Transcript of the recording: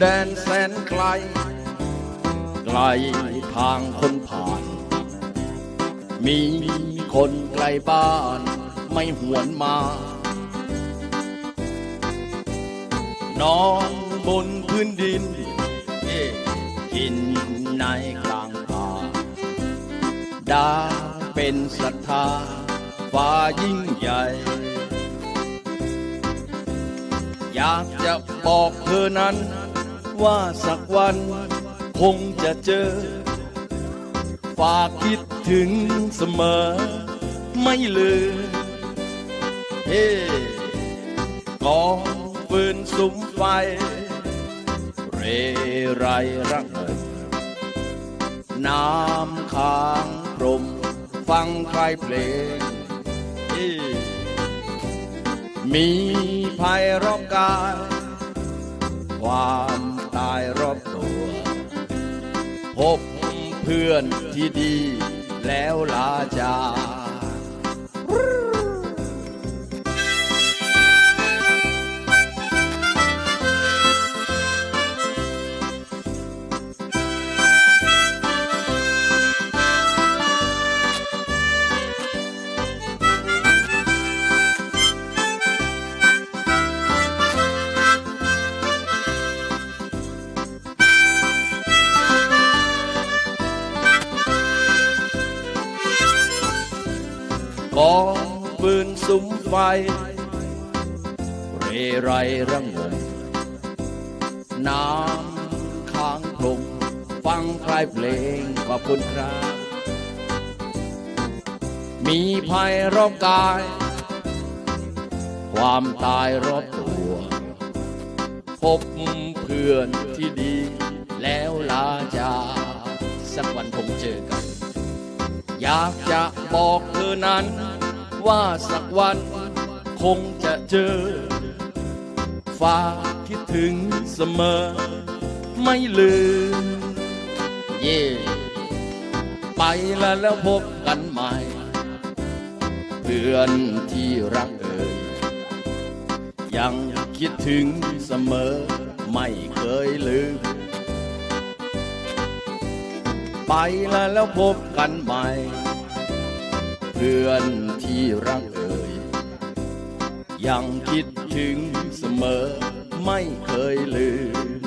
แดนแสนไกล ไกลทางคนผ่าน มีคนไกลบ้านไม่หวนมา นอนบนพื้นดินกินในกลางป่าดาเป็นศรัทธาฟ้ายิ่งใหญ่ อยากจะบอกเธอนั้น ว่าสักวัน คงจะเจอ ฝากคิดถึงเสมอ ไม่ลืมเฮ้กองฟืนสุมไฟ เรไรรักเอิญน้ำค้างพรมฟังใครเพลงเฮ้มีภัยรอบกายความ พบเพื่อนที่ดีแล้วลาจา มืนสุมไฟ เรไรระงมน้ำค้างพรมฟังคลายเพลงขอบคุณครับ มีภัยรอบกาย ความตายรอบตัว พบเพื่อนที่ดี แล้วลาจากสักวันคงเจอกัน อยากจะบอกเธอนั้น ว่าสักวันคงจะเจอ ฝากคิดถึงเสมอ ไม่ลืม เย่ไปแล้วแล้วพบกันใหม่ เพื่อนที่รักเอ่ยยังคิดถึงเสมอ ไม่เคยลืม ไปแล้วแล้วพบกันใหม่ พื่อนที่รักเอ่ยยังคิดถึงเสมอไม่เคยลืม